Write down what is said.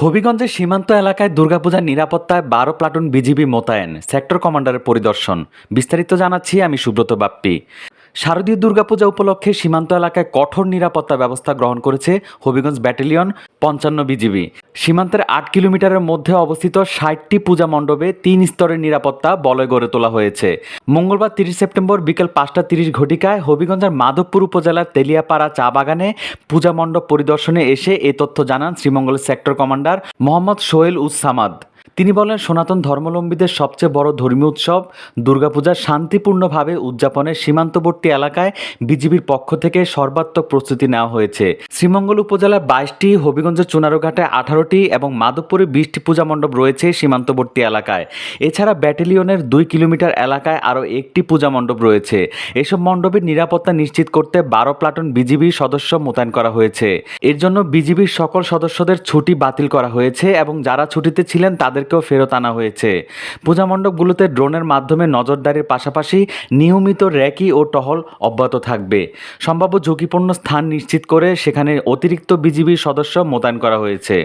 হবিগঞ্জের সীমান্ত এলাকায় দুর্গাপূজার নিরাপত্তায় বারো প্লাটুন বিজিবি মোতায়েন, সেক্টর কমান্ডারের পরিদর্শন। বিস্তারিত জানাচ্ছি আমি সুব্রত বাপ্পি। শারদীয় দুর্গাপূজা উপলক্ষে সীমান্ত এলাকায় কঠোর নিরাপত্তা ব্যবস্থা গ্রহণ করেছে হবিগঞ্জ ব্যাটালিয়ন পঞ্চান্ন বিজিবি। সীমান্তের আট কিলোমিটারের মধ্যে অবস্থিত ষাটটি পূজা মণ্ডপে তিন স্তরের নিরাপত্তা বলয় গড়ে তোলা হয়েছে। মঙ্গলবার তিরিশ সেপ্টেম্বর বিকেল পাঁচটা তিরিশ ঘটিকায় হবিগঞ্জের মাধবপুর উপজেলার তেলিয়াপাড়া চা বাগানে পূজা মণ্ডপ পরিদর্শনে এসে এ তথ্য জানান শ্রীমঙ্গলের সেক্টর কমান্ডার মোহাম্মদ সোহেল উস সামাদ। তিনি বলেন, সনাতন ধর্মাবলম্বীদের সবচেয়ে বড় ধর্মীয় উৎসব দুর্গাপূজা শান্তিপূর্ণভাবে উদযাপনের সীমান্তবর্তী এলাকায় বিজিবির পক্ষ থেকে সর্বাত্মক প্রস্তুতি নেওয়া হয়েছে। শ্রীমঙ্গল উপজেলার বাইশটি হবিগঞ্জের চুনারুঘাটে আঠারোটি এবং মাধবপুরে বিশটি পূজা মণ্ডপ রয়েছে সীমান্তবর্তী এলাকায়। এছাড়া ব্যাটালিয়নের দুই কিলোমিটার এলাকায় আরও একটি পূজা মণ্ডপ রয়েছে। এসব মণ্ডপের নিরাপত্তা নিশ্চিত করতে বারো প্লাটুন বিজিবি সদস্য মোতায়েন করা হয়েছে। এর জন্য বিজিবির সকল সদস্যদের ছুটি বাতিল করা হয়েছে এবং যারা ছুটিতে ছিলেন তাদেরকেও ফেরত আনা হয়েছে। পূজা মণ্ডপগুলোতে ড্রোনের মাধ্যমে নজরদারির পাশাপাশি নিয়মিত র্যাকি ও টহল অব্যাহত থাকবে। সম্ভাব্য ঝুঁকিপূর্ণ স্থান নিশ্চিত করে সেখানে অতিরিক্ত বিজিবির সদস্য মোতায়েন করা হয়েছে।